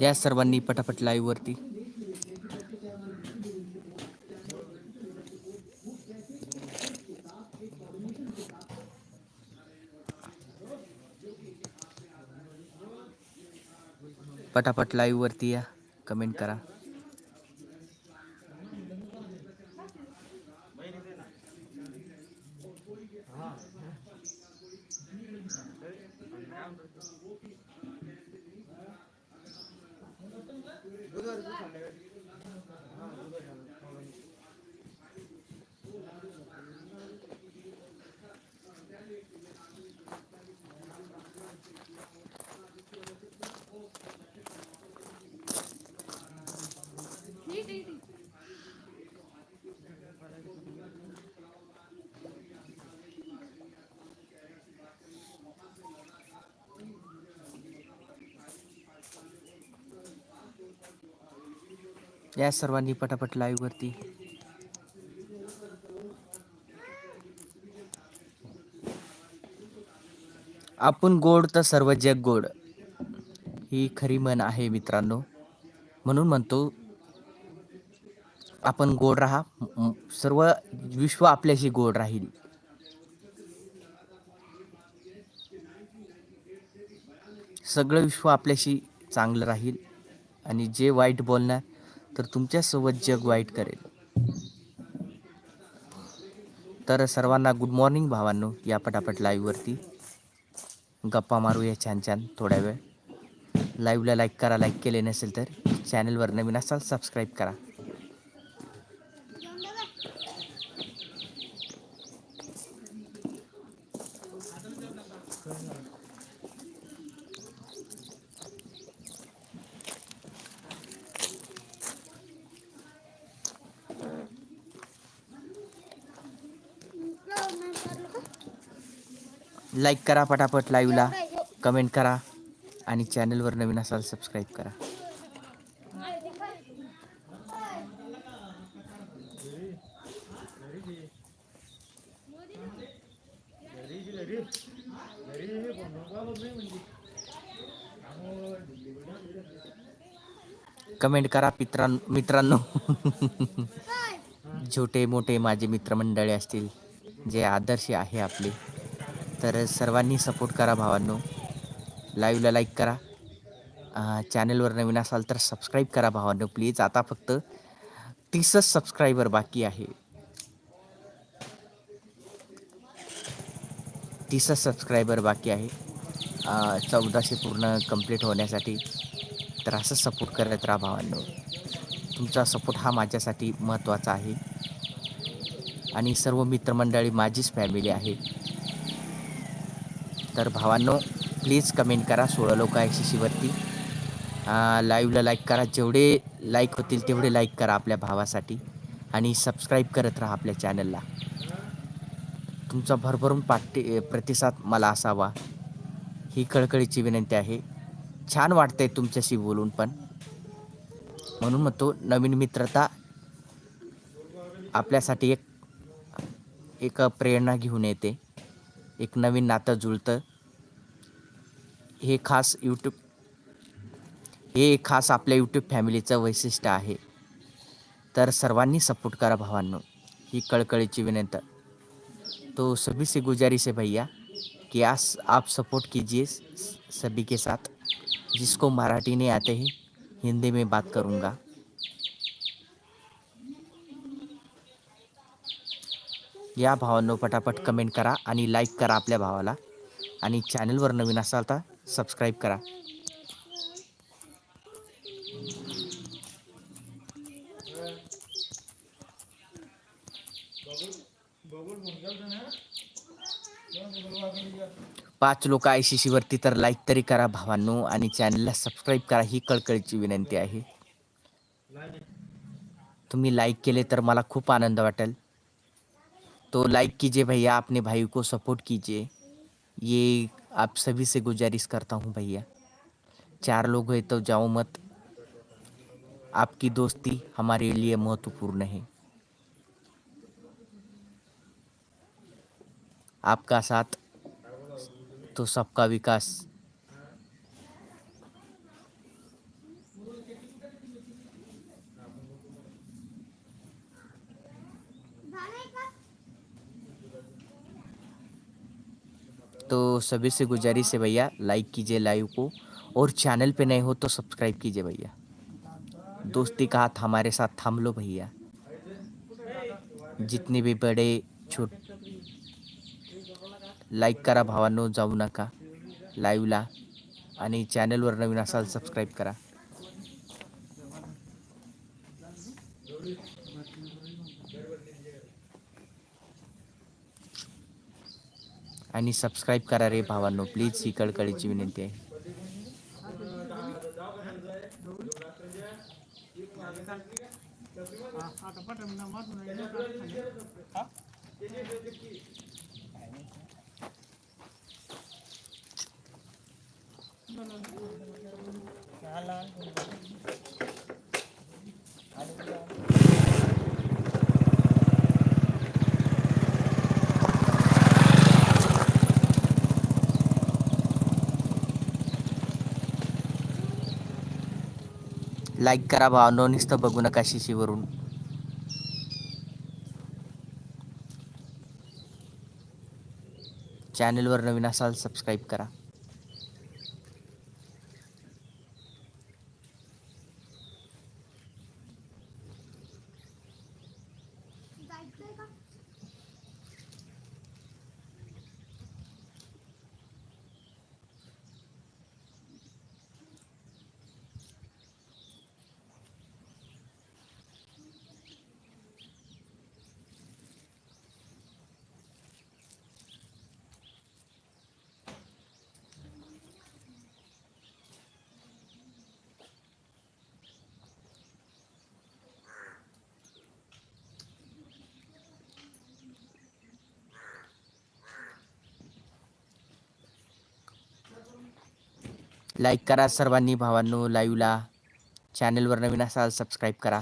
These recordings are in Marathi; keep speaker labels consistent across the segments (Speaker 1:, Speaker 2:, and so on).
Speaker 1: या सर्वांनी पटापट लाईव्ह वरती. पटापट लाईव्ह वरती या. कमेंट करा. 对 या सर्वांनी पटापट लाईव्ह वरती. आपण गोड तर सर्व जग गोड. ही खरी म्हण आहे मित्रांनो. म्हणून म्हणतो आपण गोड राहा. सर्व विश्व आपल्याशी गोड राहील. सगळं विश्व आपल्याशी चांगलं राहील. आणि जे वाईट बोलणार तर तुमच्यासोबत जग वाईट करेल. तर सर्वांना गुड मॉर्निंग भावांनो या पटापट लाईव्हवरती गप्पा मारूया छान छान थोड्या वेळ. लाईव्हला लाईक करा लाईक केले नसेल तर चॅनलवर नवीन असाल सबस्क्राईब करा. लाईक करा पटापट लाईव्हला कमेंट करा. आणि चॅनलवर नवीन असाल सबस्क्राईब करा. कमेंट करा मित्रां मित्रांनो. छोटे मोठे माझे मित्रमंडळी असतील जे आदर्श आहे आपले. तर सर्वांनी सपोर्ट करा भावांनो. लाईव्हला लाईक करा. चॅनलवर नवीन असाल तर सबस्क्राईब करा भावांनो प्लीज आता फक्त तीसच सबस्क्रायबर बाकी आहे. तीसच सबस्क्रायबर बाकी आहे. चौदाशे पूर्ण कंप्लीट होण्यासाठी तर असं सपोर्ट करत राहा भावांनो. तुमचा सपोर्ट हा माझ्यासाठी महत्त्वाचा आहे. आणि सर्व मित्रमंडळी माझीच फॅमिली आहे. तर भावांनो प्लीज कमेंट करा सोळा लोक वरती. लाईव्हला लाईक करा. जेवढे लाईक होतील तेवढे लाईक करा आपल्या भावासाठी. आणि सबस्क्राईब करत राहा आपल्या चॅनलला तुमचा भरभरून पाठी प्रतिसाद मला असावा. ही कळकळीची विनंती आहे. छान वाटतंय तुमच्याशी बोलून पण. म्हणून म्हणतो नवीन मित्रता आपल्यासाठी एक एक प्रेरणा घेऊन येते. एक नवीन नातं जुळतं. हे खास यूट्यूब हे खास आपल्या यूट्यूब फॅमिलीचं वैशिष्ट्य आहे. तर सर्वांनी सपोर्ट करा भावांनो ही कळकळीची विनंती. तो सभी से गुजारिश है भैया कि आस आप सपोर्ट कीजिए सभी के साथ जिसको मराठी नहीं आते हैं हिंदी में बात करूँगा। या भावांनो पटापट कमेंट करा आणि लाईक करा आपल्या भावाला. आणि चॅनलवर नवीन असाल तर सबस्क्राईब करा. पाच लोक आय सी वरती तर लाईक तरी करा भावांनो आणि चॅनलला सबस्क्राईब करा ही कळकळीची विनंती आहे. तुम्ही लाईक केले तर मला खूप आनंद वाटेल. तो लाइक कीजिए भैया, अपने भाई को सपोर्ट कीजिए। ये आप सभी से गुजारिश करता हूँ भैया। चार लोग हैं तो जाओ मत। आपकी दोस्ती हमारे लिए महत्वपूर्ण है। आपका साथ तो सबका विकास। तो सभी से गुजारिश है भैया लाइक कीजिए लाइव को और चैनल पे नए हो तो सब्सक्राइब कीजिए भैया। दोस्ती का हाथ हमारे साथ थाम लो भैया। जितने भी बडे, छोट लाईक करा भावांनो जाऊ नका लाईव्हला आणि चॅनलवर नवीन असाल सबस्क्राईब करा। आणि सबस्क्राईब करा रे भावांनो. प्लीज ही कळकळीची विनंती आहे. लाईक करा भावांनो नुसतं बघू नका शिशीवरून. चॅनलवर नवीन असाल सबस्क्राईब करा. लाईक करा सर्वांनी भावांनो लाईव्हला चॅनलवर नवीन असाल सबस्क्राईब करा.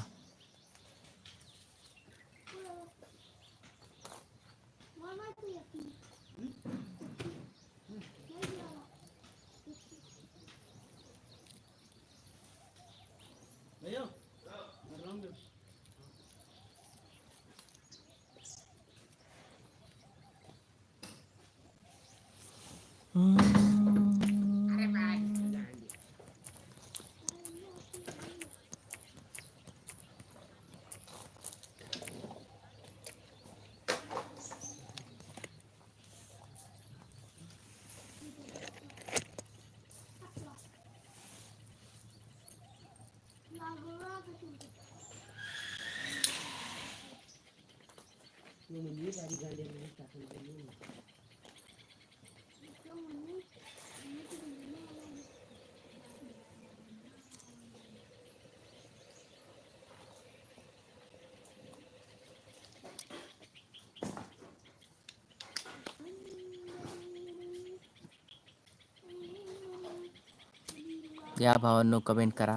Speaker 1: या भावांनो कमेंट करा.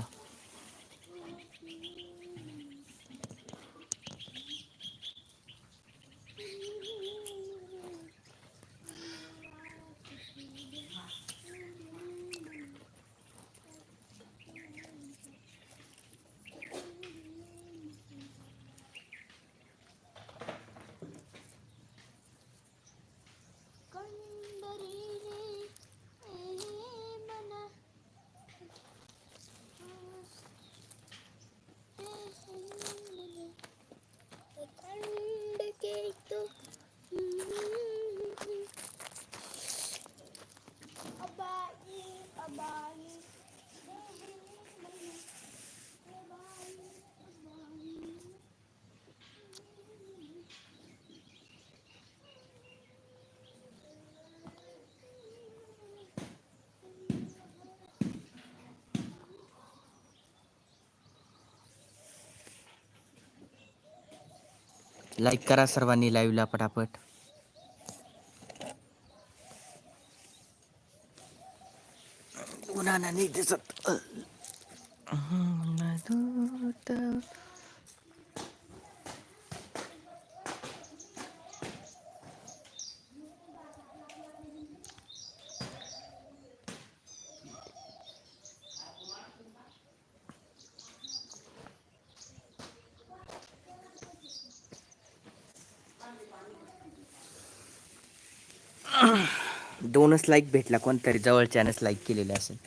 Speaker 1: लाईक करा सर्वांनी लाईव्हला पटापट. उन्हानं नाही दिसत. दोनच लाईक भेटला कोणतरी जवळच्यानंच लाईक केलेले असेल.